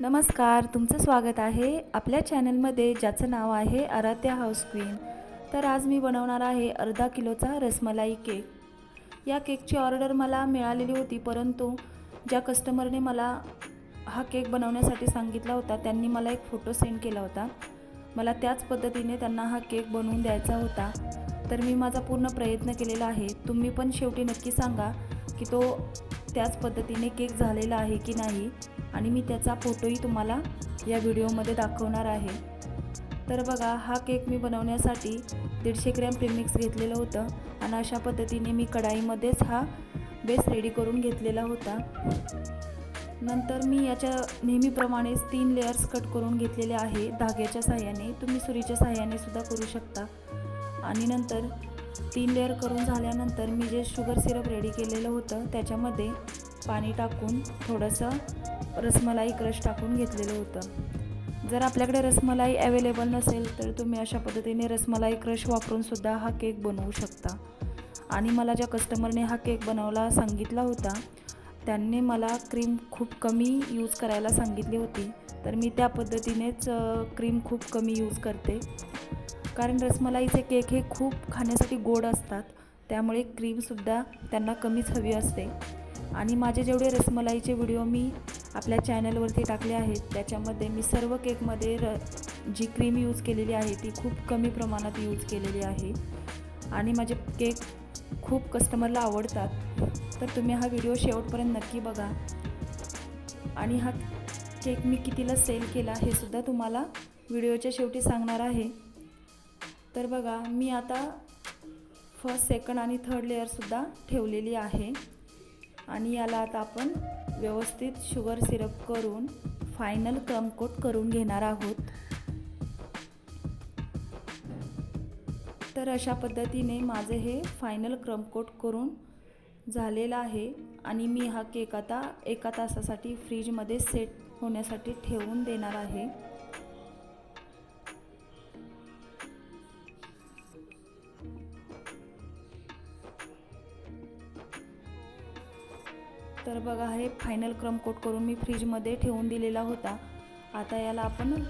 नमस्कार तुमचं स्वागत आहे आपल्या चॅनलमध्ये ज्याचं नाव आहे आराध्या हाऊस क्वीन. तर आज मी बनवणार आहे अर्धा किलोचा रसमलाई केक. या केकची ऑर्डर मला मिळालेली होती परंतु ज्या कस्टमरने मला हा केक बनवण्यासाठी सांगितला होता त्यांनी मला एक फोटो सेंड केला होता. मला त्याच पद्धतीने त्यांना हा केक बनवून द्यायचा होता. तर मी माझा पूर्ण प्रयत्न केलेला आहे. तुम्ही पण शेवटी नक्की सांगा की तो त्याच पद्धतीने केक झालेला आहे की नाही आणि मी त्याचा फोटोही तुम्हाला या व्हिडिओमध्ये दाखवणार आहे. तर बघा हा केक मी बनवण्यासाठी दीडशे ग्रॅम प्रिमिक्स घेतलेलं होतं आणि अशा पद्धतीने मी कढाईमध्येच हा बेस रेडी करून घेतलेला होता. नंतर मी याच्या नेहमीप्रमाणेच तीन लेयर्स कट करून घेतलेले आहे धाग्याच्या साह्याने तुम्ही सुरीच्या साह्याने सुद्धा करू शकता. आणि नंतर तीन लेअर करून झाल्यानंतर मी जे शुगर सिरप रेडी केलेलं होतं त्याच्यामध्ये पाणी टाकून थोडंसं रसमलाई क्रश टाकून घेतलेलं होतं. जर आपल्याकडे रसमलाई अवेलेबल नसेल तर तुम्ही अशा पद्धतीने रसमलाई क्रश वापरूनसुद्धा हा केक बनवू शकता. आणि मला ज्या कस्टमरने हा केक बनवला सांगितला होता त्यांनी मला क्रीम खूप कमी यूज करायला सांगितली होती. तर मी त्या पद्धतीनेच क्रीम खूप कमी यूज करते. कारण रसमलाईचे केक हे खूप खाण्यासाठी गोड असतात त्यामुळे क्रीमसुद्धा त्यांना कमीच हवी असते. आणि माझे जेवढे रसमलाईचे व्हिडिओ मी आपल्या चॅनलवरती टाकले आहेत त्याच्यामध्ये मी सर्व केकमध्ये र जी क्रीम यूज केलेली आहे ती खूप कमी प्रमाणात यूज केलेली आहे. आणि माझे केक खूप कस्टमरला आवडतात. तर तुम्ही हा व्हिडिओ शेवटपर्यंत नक्की बघा. आणि हा केक मी कितीला सेल केला हे सुद्धा तुम्हाला व्हिडिओच्या शेवटी सांगणार आहे. तर बघा मी आता फर्स्ट सेकंड आणि थर्ड लेअरसुद्धा ठेवलेली आहे. आणि याला आता आपण व्यवस्थित शुगर सिरप करून फायनल क्रमकोट करून घेणार आहोत. तर अशा पद्धतीने माझे हे फायनल क्रमकोट करून झालेलं आहे. आणि मी हा केक आता एका तासासाठी फ्रीजमध्ये सेट होण्यासाठी ठेवून देणार आहे. बघा हे फायनल क्रम कोट करून मी फ्रीजमध्ये ठेवून दिलेला होता. आता याला आपण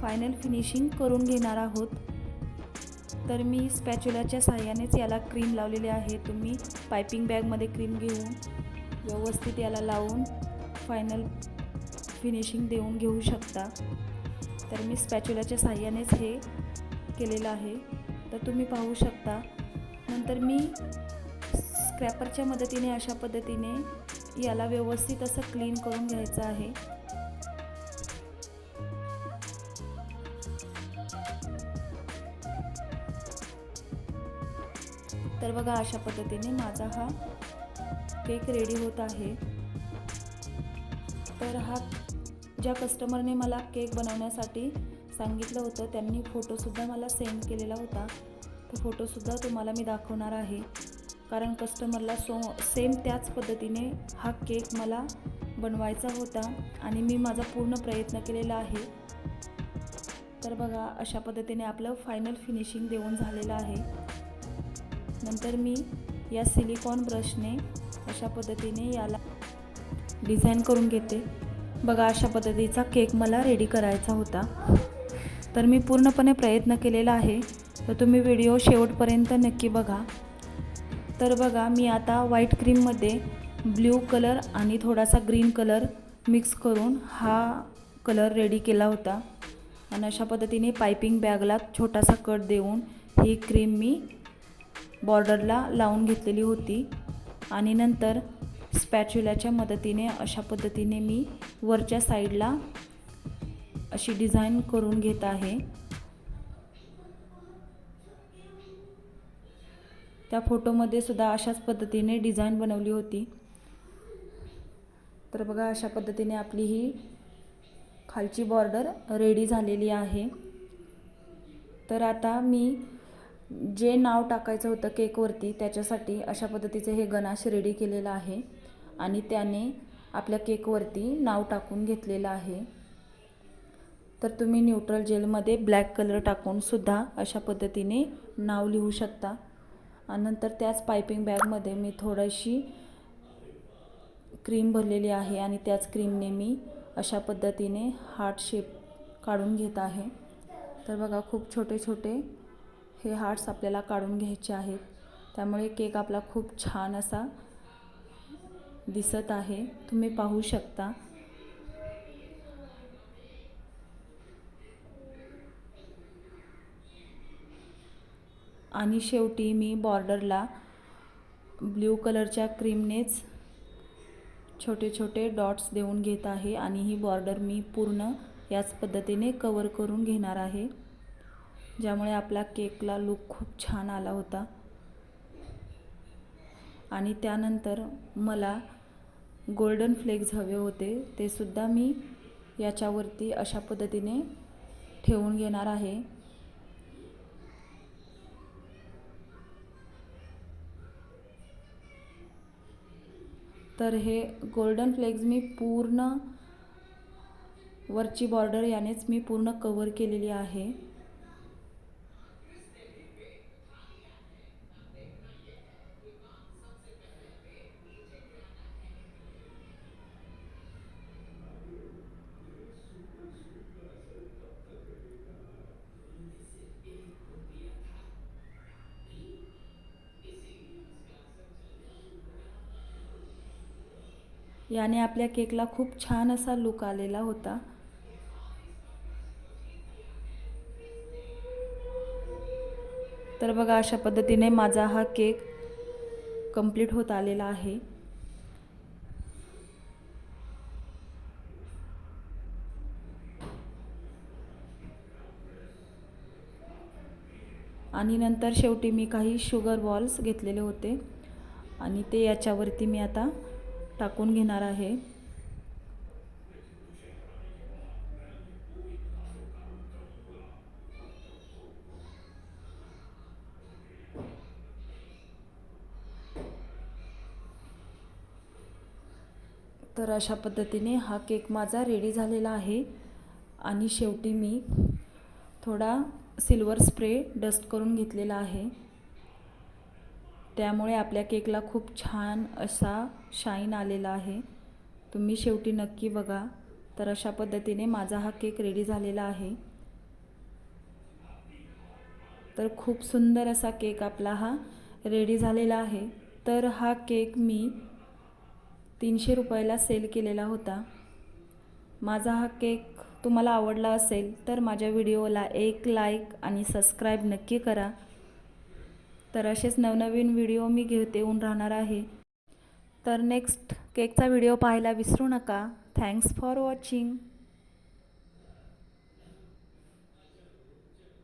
फायनल फिनिशिंग करून घेणार आहोत. तर मी स्पॅच्युलाच्या साह्यानेच याला क्रीम लावलेली आहे. तुम्ही पायपिंग बॅगमध्ये क्रीम घेऊन व्यवस्थित याला लावून फायनल फिनिशिंग देऊन घेऊ शकता. तर मी स्पॅच्युलाच्या साह्यानेच हे केलेलं आहे. तर तुम्ही पाहू शकता. नंतर मी स्क्रॅपरच्या मदतीने अशा पद्धतीने याला व्यवस्थित असं क्लीन करून घ्यायचं आहे. तर बघा अशा पद्धतीने माझा हा केक रेडी होत आहे. तर हा ज्या कस्टमरने मला केक बनवण्यासाठी सांगितलं होतं त्यांनी फोटोसुद्धा मला सेंड केलेला होता. तो फोटोसुद्धा तुम्हाला मी दाखवणार आहे. कारण कस्टमरला सो सेम त्याच पद्धतीने हा केक मला बनवायचा होता आणि मी माझा पूर्ण प्रयत्न केलेला आहे. तर बघा अशा पद्धतीने आपलं फायनल फिनिशिंग देऊन झालेलं आहे. नंतर मी या सिलिकॉन ब्रशने अशा पद्धतीने याला डिझाईन करून घेते. बघा अशा पद्धतीचा केक मला रेडी करायचा होता. तर मी पूर्णपणे प्रयत्न केलेला आहे. तर तुम्ही व्हिडिओ शेवटपर्यंत नक्की बघा. तर बघा मी आता व्हाईट क्रीममध्ये ब्ल्यू कलर आणि थोडासा ग्रीन कलर मिक्स करून हा कलर रेडी केला होता. आणि अशा पद्धतीने पायपिंग बॅगला छोटासा कट देऊन ही क्रीम मी बॉर्डरला लावून घेतलेली होती. आणि नंतर स्पॅच्युलाच्या मदतीने अशा पद्धतीने मी वरच्या साईडला अशी डिझाईन करून घेत आहे. त्या फोटोमध्ये सुद्धा अशाच पद्धतीने डिझाईन बनवली होती. तर बघा अशा पद्धतीने आपली ही खालची बॉर्डर रेडी झालेली आहे. तर आता मी जे नाव टाकायचं होतं केकवरती त्याच्यासाठी अशा पद्धतीचे हे गणाश रेडी केलेलं आहे आणि त्याने आपल्या केकवरती नाव टाकून घेतलेलं आहे. तर तुम्ही न्यूट्रल जेलमध्ये ब्लॅक कलर टाकूनसुद्धा अशा पद्धतीने नाव लिहू शकता. नंतर त्याच पायपिंग बॅगमध्ये मी थोडीशी क्रीम भरलेली आहे आणि त्याच क्रीमने मी अशा पद्धतीने हार्ट शेप काढून घेत आहे. तर बघा खूप छोटे छोटे हे हार्ट्स आपल्याला काढून घ्यायचे आहेत. त्यामुळे केक आपला खूप छान असा दिसत आहे. तुम्ही पाहू शकता. आणि शेवटी मी बॉर्डरला ब्ल्यू कलरच्या क्रीमनेच छोटे छोटे डॉट्स देऊन घेत आहे आणि ही बॉर्डर मी पूर्ण याच पद्धतीने कवर करून घेणार आहे ज्यामुळे आपला केकला लुक खूप छान आला होता. आणि त्यानंतर मला गोल्डन फ्लेक्स हवे होते ते सुद्धा मी याच्यावरती अशा पद्धतीने ठेवून घेणार आहे. तर हे गोल्डन फ्लेक्स मी पूर्ण वरची बॉर्डर यानेच मी पूर्ण कवर केलेली आहे. याने आपल्या केकला खूप छान असा लुक आलेला होता. तर बघा अशा पद्धतीने माझा हा केक कंप्लीट होत आलेला आहे. आणि नंतर शेवटी मी काही शुगर बॉल्स घेतलेले होते. आणि ते याच्यावरती मी आता टाकून घेणार आहे. तर अशा पद्धतीने हा केक माझा रेडी झालेला आहे. आणि शेवटी मी थोडा सिल्वर स्प्रे डस्ट करून घेतलेला आहे. त्यामुळे आपल्या केकला खूप छान असा शाईन आलेला आहे. तुम्ही शेवटी नक्की बघा. तर अशा पद्धतीने माझा हा केक रेडी झालेला आहे. तर खूप सुंदर असा केक आपला हा रेडी झालेला आहे. तर हा केक मी तीनशे रुपयाला सेल केलेला होता. माझा हा केक तुम्हाला आवडला असेल तर माझ्या व्हिडिओला एक लाईक आणि सबस्क्राईब नक्की करा. तर असेच नवनवीन व्हिडिओ मी घेत येऊन राहणार आहे. तर नेक्स्ट केकचा व्हिडिओ पाहायला विसरू नका. Thanks for watching